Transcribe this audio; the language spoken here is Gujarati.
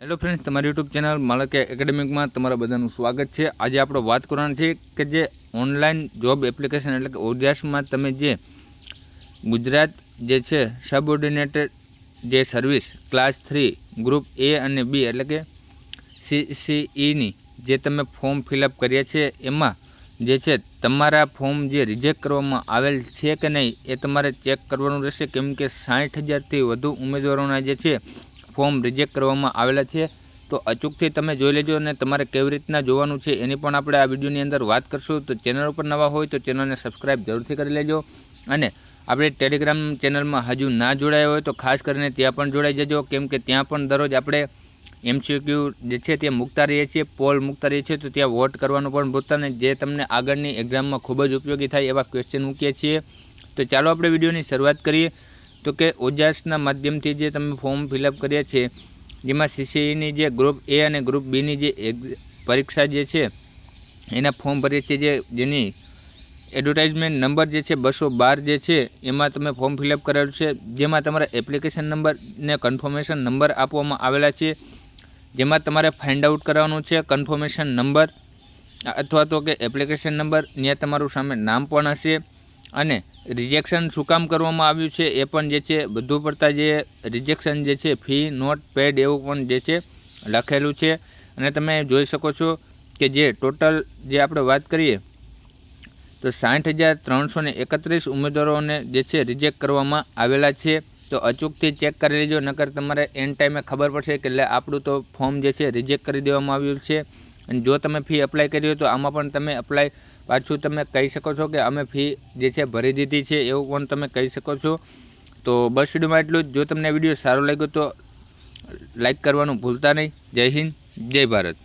હેલો ફ્રેન્ડ્સ તમારી યુટ્યુબ ચેનલ માલકે એકેડેમિકમાં તમારા બધાનું સ્વાગત છે. આજે આપણે વાત કરવાની છે કે જે ઓનલાઈન જોબ એપ્લિકેશન એટલે કે ઓજાસમાં તમે જે ગુજરાત જે છે સબઓર્ડિનેટેડ જે service class three group A અને બી એટલે કે સીસીઈની જે તમે ફોર્મ ફિલઅપ કર્યા છે, એમાં જે છે તમારા ફોર્મ જે રિજેક્ટ કરવામાં આવેલ છે કે નહીં એ તમારે ચેક કરવાનું રહેશે. કેમ કે સાઠ હજારથી વધુ ઉમેદવારોના જે છે ફોર્મ રિજેક્ટ કરવામાં આવેલા છે. તો અચૂકથી તમે જોઈ લેજો અને તમારે કેવી રીતના જોવાનું છે એની પણ આપણે આ વિડીયોની અંદર વાત કરશું. તો ચેનલ ઉપર નવા હોય તો ચેનલને સબસ્ક્રાઈબ જરૂરથી કરી લેજો. અને આપણે ટેલિગ્રામ ચેનલમાં હજુ ના જોડાયા હોય તો ખાસ કરીને ત્યાં પણ જોડાઈ જજો. કેમ કે ત્યાં પણ દરરોજ આપણે એમસીક્યુ જે છે તે મૂકતા રહીએ છીએ, પોલ મૂકતા રહીએ છીએ. તો ત્યાં વોટ કરવાનું પણ ભૂલતા નહીં. જે તમને આગળની એક્ઝામમાં ખૂબ જ ઉપયોગી થાય એવા ક્વેશ્ચન મૂકીએ છીએ. તો ચાલો આપણે વિડીયોની શરૂઆત કરીએ. તો કે ઓજાસના માધ્યમથી જે તમે ફોર્મ ફિલઅપ કર્યા છે, જેમાં સીસીઈની જે ગ્રુપ એ અને ગ્રુપ બીની જે પરીક્ષા જે છે, એના ફોર્મ ભરીએ છીએ જે, જેની એડવર્ટાઇઝમેન્ટ નંબર જે છે, બસો બાર જે છે, એમાં તમે ફોર્મ ફિલઅપ કરેલું છે, જેમાં તમારા એપ્લિકેશન નંબર ને કન્ફર્મેશન નંબર આપવામાં આવેલા છે, જેમાં તમારે ફાઇન્ડ આઉટ કરવાનું છે કન્ફર્મેશન નંબર અથવા તો કે એપ્લિકેશન નંબર ત્યાં તમારું સામે નામ પણ હશે. અને રિજેક્શન શું કામ કરવામાં આવ્યું છે એ પણ જે છે, બધું પડતા જે રિજેક્શન જે છે ફી નોટ પેડ એવું પણ જે છે, લખેલું છે. અને તમે જોઈ શકો છો કે જે ટોટલ જે આપણે વાત કરીએ, તો સાઠ હજાર ત્રણસો ને એકત્રીસ ઉમેદવારોને જે છે રિજેક્ટ કરવામાં આવેલા છે. તો અચૂકથી ચેક કરી લેજો, નકર તમારે એન ટાઈમે ખબર પડશે કે એટલે આપણું તો ફોર્મ જે છે રિજેક્ટ કરી દેવામાં આવ્યું છે. અને જો તમે ફી અપ્લાય કરી હોય તો આમાં પણ તમે અપ્લાય પાછું તમે કહી શકો છો કે અમે ફી જે છે ભરી દીધી છે, એવું પણ તમે કહી શકો છો. તો બસ વિડીયોમાં એટલું જ. જો તમને વીડિયો સારો લાગ્યો તો લાઈક કરવાનું ભૂલતા નહીં. જય હિન્દ, જય ભારત.